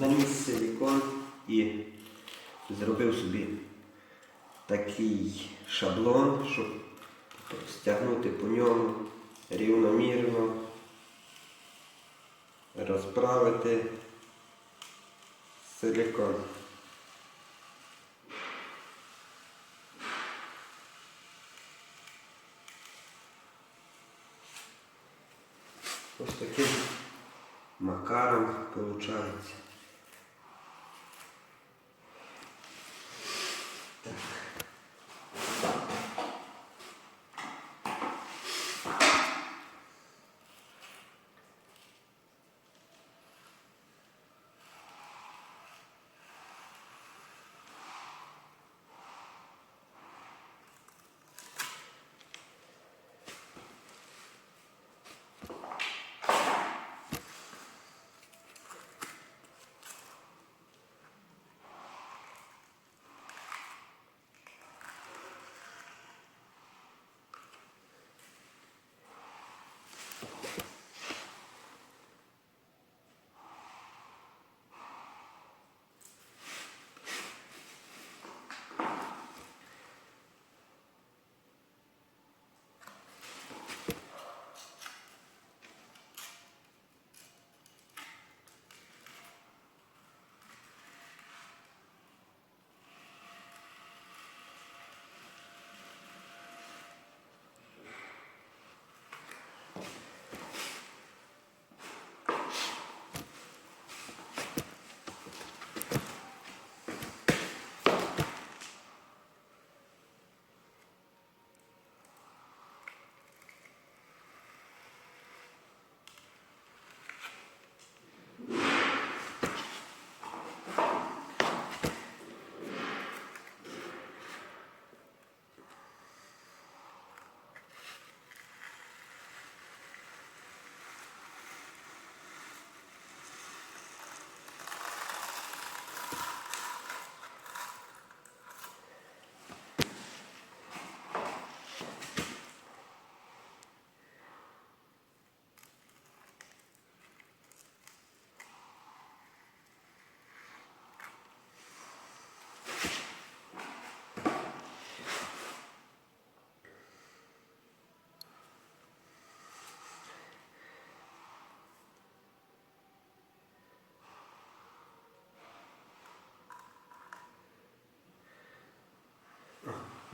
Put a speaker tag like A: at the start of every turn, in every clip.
A: наніс силікон і зробив собі такий шаблон, щоб стягнути по ньому рівномірно, розправити силікон. Ось таким макаром виходить.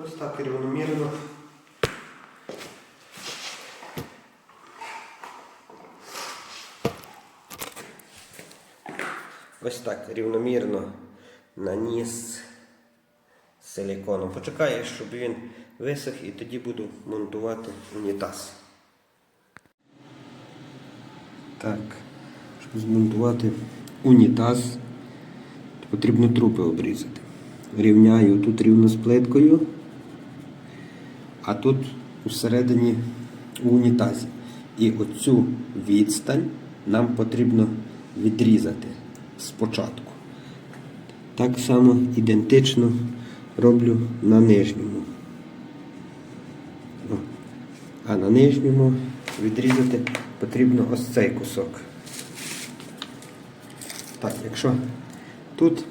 A: Ось так рівномірно. Ось так рівномірно наніс силіконом. Почекаю, щоб він висох і тоді буду монтувати унітаз. Так, щоб змонтувати унітаз, потрібно трупи обрізати. Рівняю тут рівно з плиткою, а тут всередині у унітазі. І оцю відстань нам потрібно відрізати спочатку. Так само ідентично роблю на нижньому. А на нижньому відрізати потрібно ось цей кусок. Так, якщо тут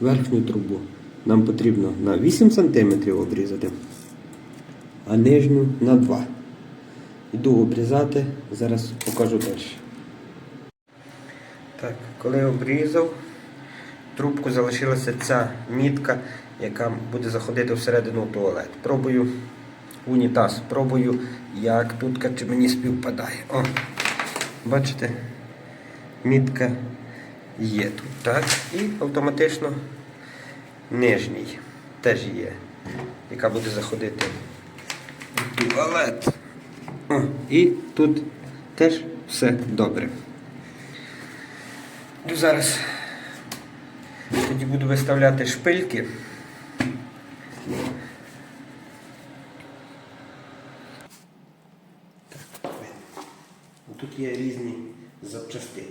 A: верхню трубу нам потрібно на 8 см обрізати, а нижню на 2 Йду обрізати, зараз покажу далі. Так, коли обрізав, трубку залишилася ця мітка, яка буде заходити всередину туалет. Пробую унітаз, пробую, як тут чи мені співпадає. О, бачите, мітка є тут, так? І автоматично нижній теж є, яка буде заходити туалет. О, і тут теж все добре. Йду зараз тоді буду виставляти шпильки. Тут є різні запчастини.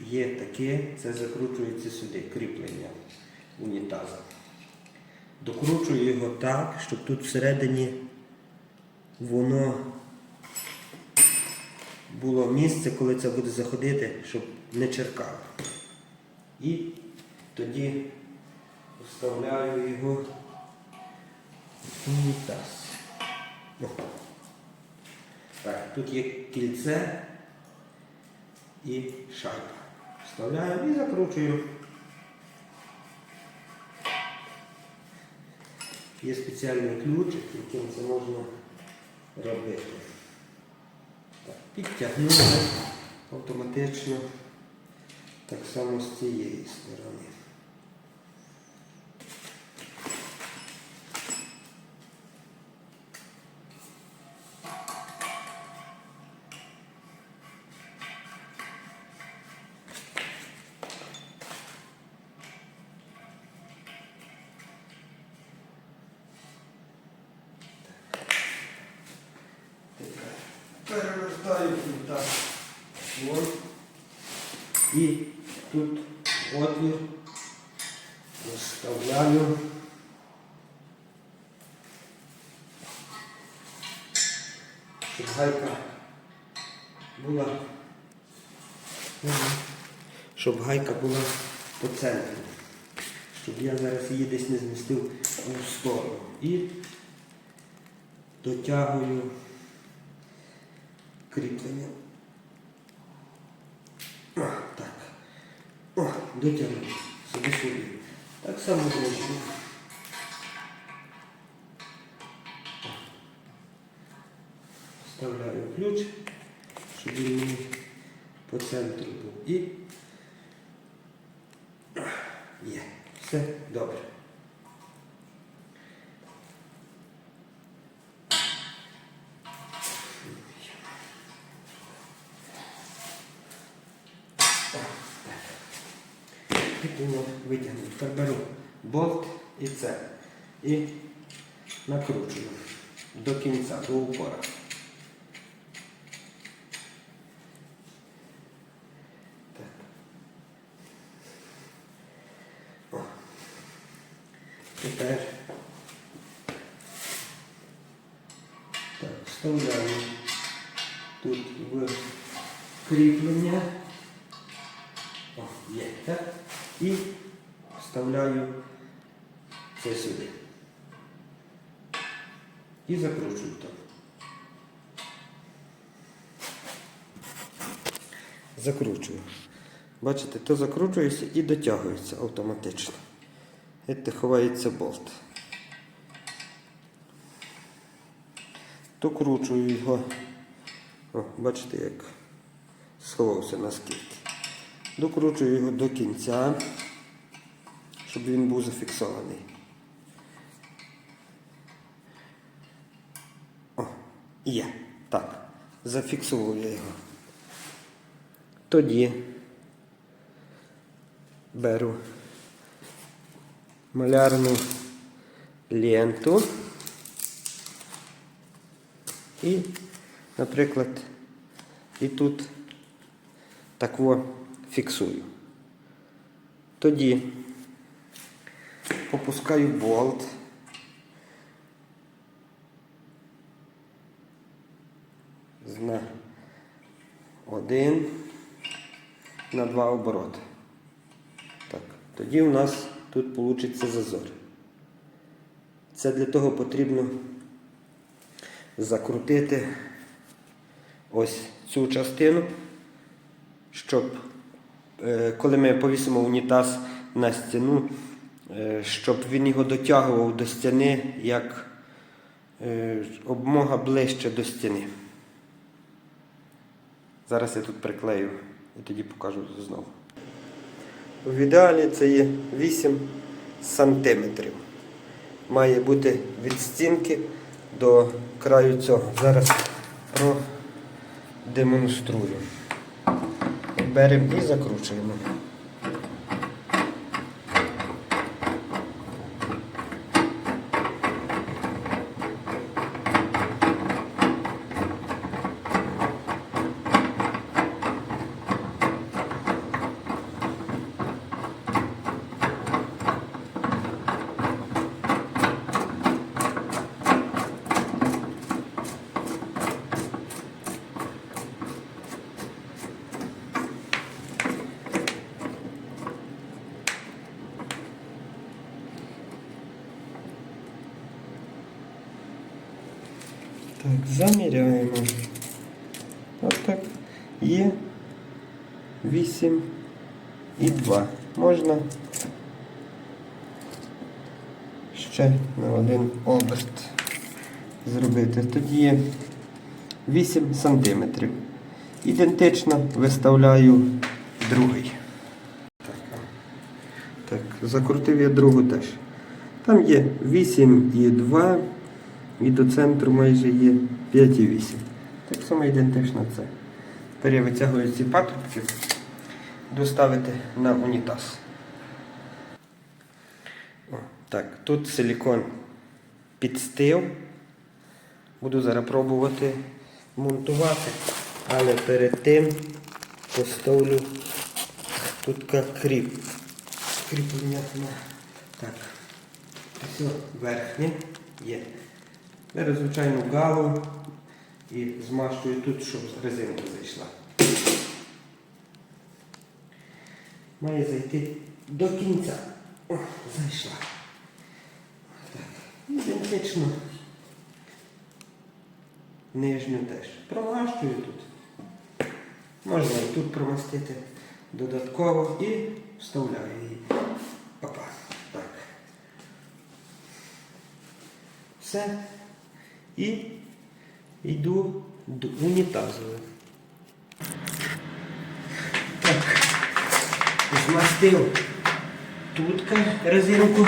A: Є таке, це закручується сюди, кріплення унітаза. Докручую його так, щоб тут всередині воно було місце, коли це буде заходити, щоб не черкало. І тоді вставляю його в унітаз. Так, тут є кільце і шайба. Вставляю і закручую. Є спеціальний ключик, яким це можна робити. Так, підтягнули автоматично так само з цієї сторони. Перевертаю тут так. Ось. І тут отвір вставляю. Щоб гайка була. Щоб гайка була по центру. Щоб я зараз її десь не змістив у сторону. І дотягую кріплення. О, так. О, дотягнув. Собі сюди. Так само зручно. Вставляю ключ, щоб він по центру був. І є. Все добре. І накручую до кінця, до упора. Тепер так, вставляю тут в кріплення. О, є, так? І вставляю це сюди. І закручую там. Закручую. Бачите, то закручується і дотягується автоматично. Це ховається болт. То кручую його. О, бачите, як сховався наскільки. Докручую його до кінця, щоб він був зафіксований. Є. Так. Зафіксовую я його. Тоді беру малярну ленту і, наприклад, і тут так во фіксую. Тоді попускаю болт. На один на два обороти. Так, тоді у нас тут вийде зазор. Це для того потрібно закрутити ось цю частину, щоб е, коли ми повісимо унітаз на стіну, е, щоб він його дотягував до стіни як е, обмога ближче до стіни. Зараз я тут приклею і тоді покажу знову. В ідеалі це є 8 сантиметрів. Має бути від стінки до краю цього. Зараз продемонструю. Беремо і закручуємо. Заміряємо. От так. Є 8 і 2. Можна ще на один оберт зробити. Тоді є 8 сантиметрів. Ідентично виставляю другий. Так, закрутив я другу теж. Там є 8 і 2, і до центру майже є 5 і 8. Так само ідентично це. Тепер я витягую ці патрубки, доставити на унітаз. О, так, тут силікон підстив. Буду зараз пробувати монтувати, але перед тим поставлю тут кріп. Кріплення так. Все верхнє є. Беру звичайну галу і змащую тут, щоб резинка зайшла. Має зайти до кінця. О, зайшла. Так. Ідентично. Нижню теж. Промащую тут. Можна і тут промастити додатково і вставляю її. Опа. Так. Все. І йду до унітазу. Так. Змастив тутка резинку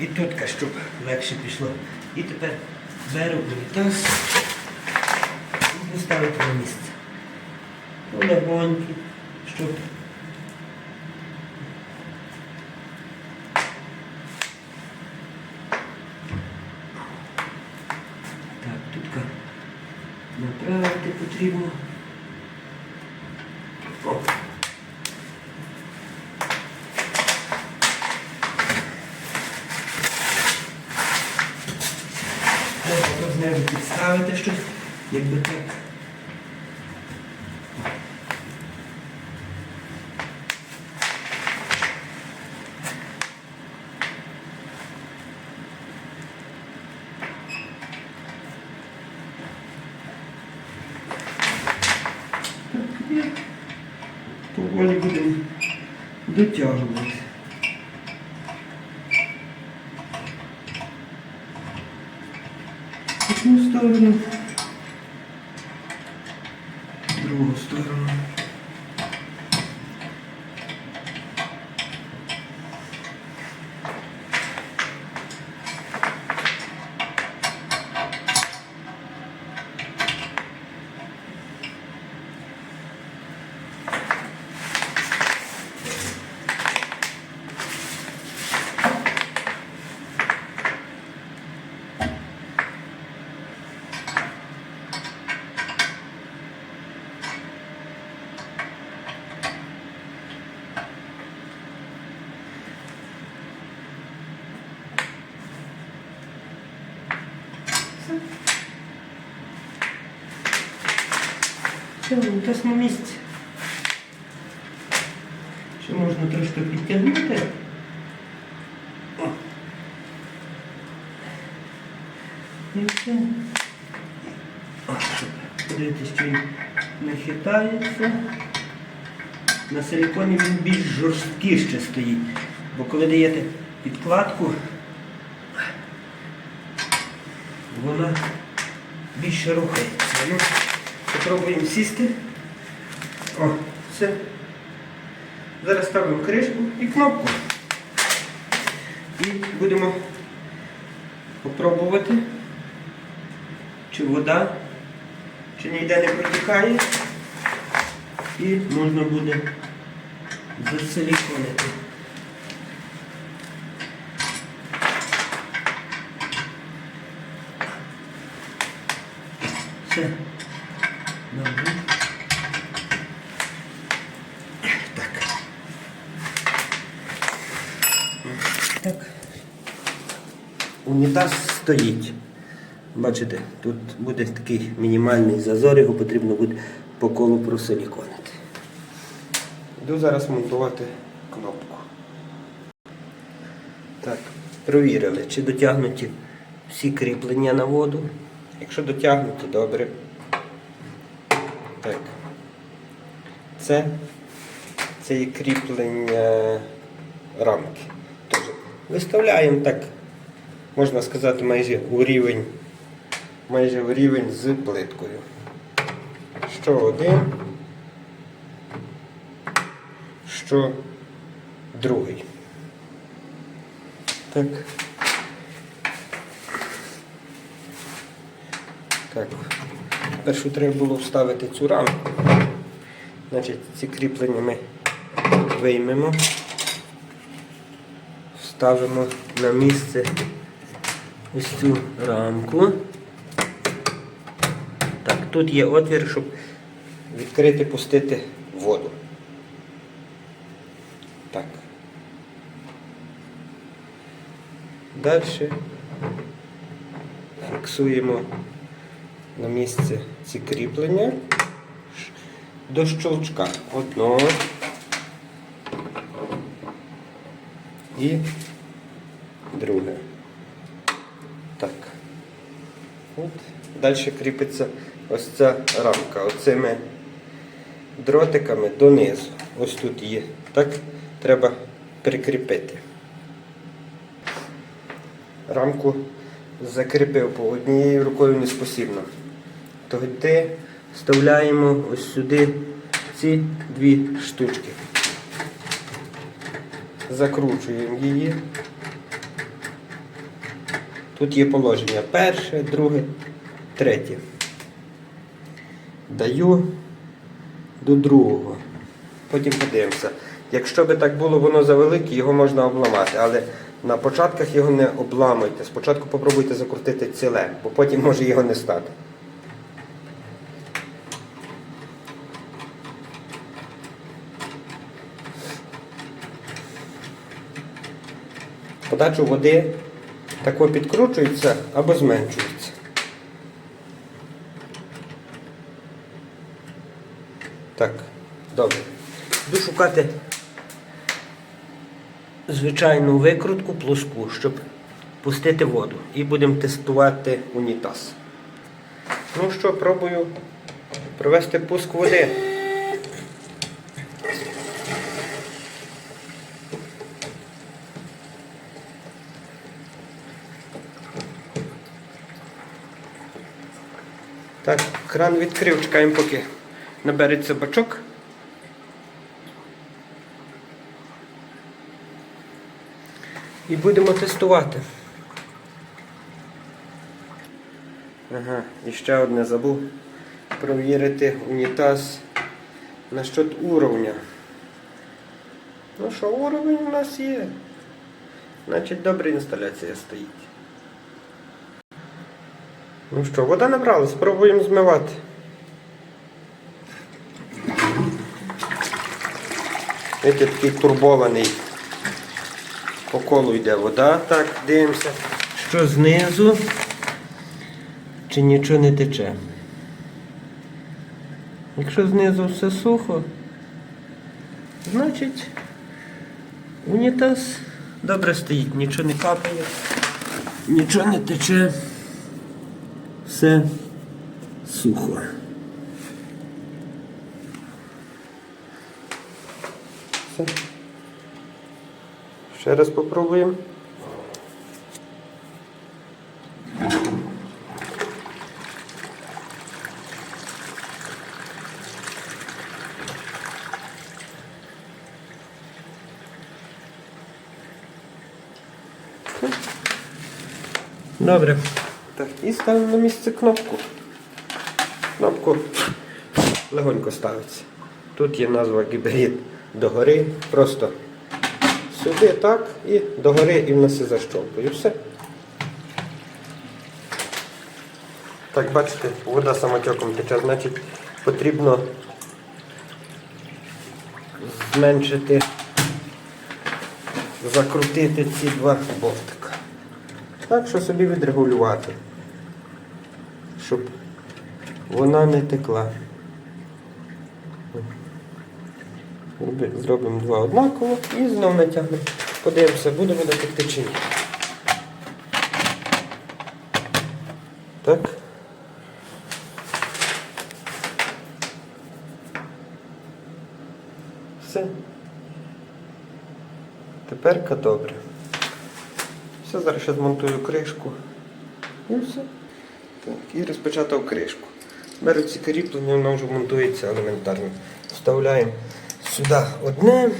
A: і тутка, щоб легше пішло. І тепер беру унітаз і буду ставити на місце. Полегоньки, щоб table поволі будемо дотягувати. Одну сторону, другу сторону. Все, унітаз на місці. Ще можна трошки підтягнути. І все. О, щоб Подивитись, чи він не хитається. На силіконі він більш жорсткіше стоїть. Бо коли даєте підкладку, вона більше рухається. Попробуємо сісти. О, все. Зараз ставимо кришку і кнопку. І будемо попробувати, чи вода, чи ніде не протікає. І можна буде засиліконити. Так. Унітаз стоїть. Бачите, тут буде такий мінімальний зазор, його потрібно буде по колу просиліконити. Йду зараз монтувати кнопку. Так, провірили, чи дотягнуті всі кріплення на воду, Якщо дотягнути, добре. Так. Це, це є кріплення рамки. Виставляємо так, можна сказати, майже у рівень, майже у рівень з плиткою. Що один, що другий. Так. Так. Першу треба було вставити цю рамку. Значить, ці кріплення ми виймемо, вставимо на місце ось цю рамку. Так, тут є отвір, щоб відкрити, пустити воду. Так. Далі фіксуємо на місце ці кріплення до щелчка. Одного і друге. Так. От. Далі кріпиться ось ця рамка оцими дротиками донизу. Ось тут є. Так треба прикріпити. Рамку закріпив, бо однією рукою неспосібно. Тоді вставляємо ось сюди ці дві штучки. Закручуємо її. Тут є положення перше, друге, третє. Даю до другого. Потім подивимося. Якщо би так було воно завелике, його можна обламати, але на початках його не обламуйте. Спочатку попробуйте закрутити ціле, бо потім може його не стати. Подачу води тако підкручується або зменшується. Так, добре. Буду шукати звичайну викрутку плоску, щоб пустити воду. І будемо тестувати унітаз. Ну що, пробую провести пуск води. Так, кран відкрив, чекаємо, поки набереться бачок. І будемо тестувати. Ага, і ще одне забув провірити унітаз насчет уровня. Ну що, уровень у нас є. Значить, добра інсталяція стоїть. Ну що, вода набрала, спробуємо змивати. Видите, такий турбований. По колу йде вода. Так, дивимося. Що знизу? Чи нічого не тече? Якщо знизу все сухо, значить унітаз добре стоїть, нічого не капає, нічого не тече, все сухо. Все. Ще раз попробуємо. Добре. Так, і ставимо на місце кнопку. Кнопку легонько ставиться. Тут є назва гібрид догори. Просто сюди так і догори і в нас і защолкою. Все. Так, бачите, вода самотеком тече, значить потрібно зменшити, закрутити ці два болтика. Так, що собі відрегулювати, щоб вона не текла. Зробимо два однаково і знову натягнемо. Подивимося, будемо воно текти чи ні. Так. Все. Теперка добре. Все, зараз ще змонтую кришку. І все. Так, І розпочатав кришку. Беруть ці кріплення, воно вже монтується елементарно. Вставляємо сюди одне,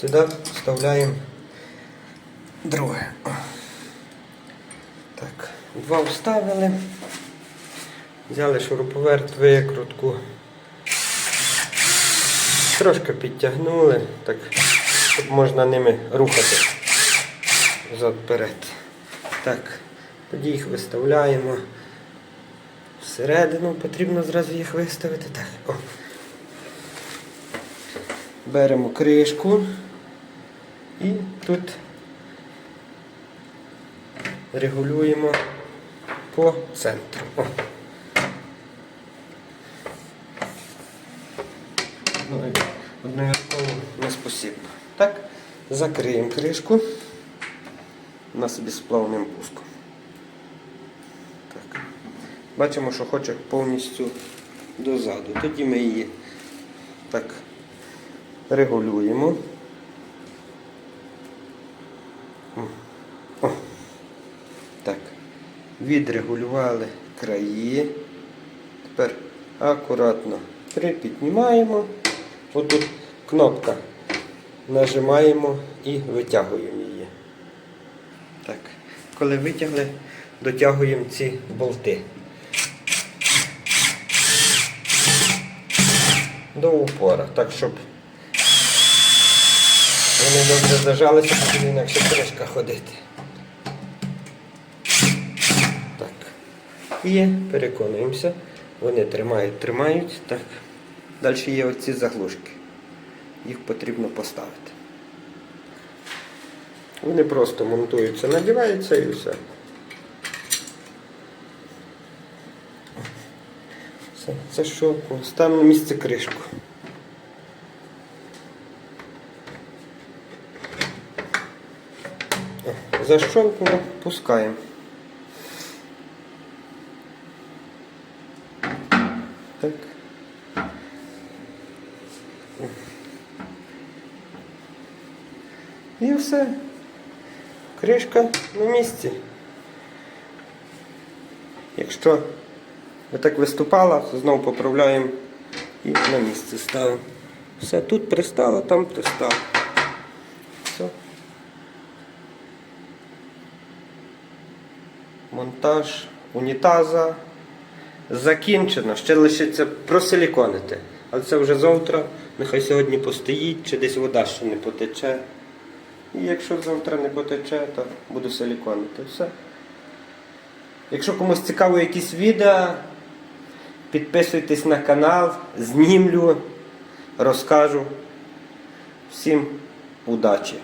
A: сюди вставляємо друге. Так, два вставили. Взяли шуруповерт, викрутку. Трошки підтягнули, так, щоб можна ними рухати взад-перед. Так, тоді їх виставляємо всередину, потрібно зразу їх виставити. Так, о. Беремо кришку і тут регулюємо по центру. Ну, не спосібно. Так, закриємо кришку на собі з плавним пуском. Так. Бачимо, що хоче повністю дозаду. Тоді ми її так регулюємо. О. Так. Відрегулювали краї. Тепер акуратно припіднімаємо. Отут кнопка. Нажимаємо і витягуємо її. Так. Коли витягли, дотягуємо ці болти. До упора, так щоб вони добре зажалися, щоб інакше кришка ходити. Так. І переконуємося. Вони тримають, тримають. Так. Далі є оці заглушки. Їх потрібно поставити. Вони просто монтуються, надіваються і все. Все, це що? Ставимо на місце кришку. О, Защолкнуло, пускаємо. Так. І все. Кришка на місці. Якщо так виступала, знову поправляємо і на місце ставимо. Все, тут пристало, там пристало. Монтаж унітаза закінчено. Ще лишиться просиліконити. Але це вже завтра. Нехай сьогодні постоїть, чи десь вода ще не потече. І якщо завтра не потече, то буду силіконити. Все. Якщо комусь цікаво якісь відео, підписуйтесь на канал, знімлю, розкажу. Всім удачі!